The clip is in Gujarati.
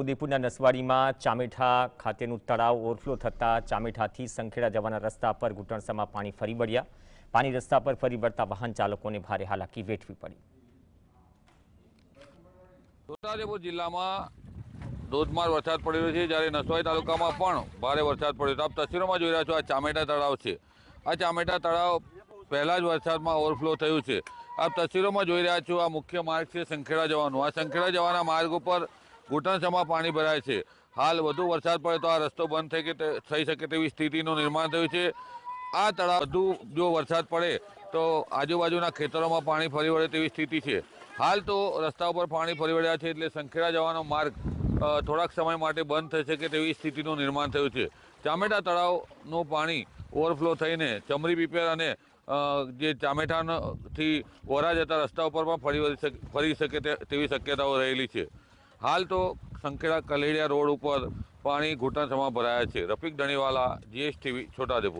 ઉદયપુરના નસવાડીમાં ચામેઠા ખાતેનું તળાવ ઓવરફ્લો થતાં ચામેઠાથી સંખેડા જવાના રસ્તા પર ઘૂંટણસામાં પાણી ફરી વળ્યા. પાણી રસ્તા પર ફરી વળતા વાહન ચાલકોને ભારે હાલાકી વેઠવી પડી. છોટાઉદેપુર જિલ્લામાં ધોધમાર વરસાદ પડી રહ્યો છે. જ્યારે નસવાડી તાલુકામાં પણ ભારે વરસાદ પડ્યો છે આપ તસવીરોમાં જોઈ રહ્યા છો, આ ચામેટા તળાવ છે. આ ચામેટા તળાવ પહેલા જ વરસાદમાં ઓવરફ્લો થયું છે. આપ તસવીરોમાં જોઈ રહ્યા છો, આ મુખ્ય માર્ગ છે સંખેડા જવાનું. આ સંખેડા જવાના માર્ગ ઉપર ઘૂંટણસમાં પાણી ભરાય છે. હાલ વધુ વરસાદ પડે તો આ રસ્તો બંધ થઈ કે થઈ શકે તેવી સ્થિતિનું નિર્માણ થયું છે. આ તળાવ વધુ જો વરસાદ પડે તો આજુબાજુના ખેતરોમાં પાણી ફરી વળે તેવી સ્થિતિ છે. હાલ તો રસ્તા ઉપર પાણી ફરી વળ્યા છે એટલે સંખેડા જવાનો માર્ગ થોડાક સમય માટે બંધ થઈ શકે તેવી સ્થિતિનું નિર્માણ થયું છે. ચામેટા તળાવનું પાણી ઓવરફ્લો થઈને ચમરી પીપેર અને જે ચામેટાથી વોરા જતા રસ્તા ઉપર પણ ફરી વળી શકે, ફરી શકે તેવી શક્યતાઓ રહેલી છે. હાલ તો સંખેડા કલેડિયા રોડ ઉપર પાણી ઘૂંટણસમાં ભરાયા છે. રફીક દણીવાલા જીએસટીવી છોટાઉદેપુર.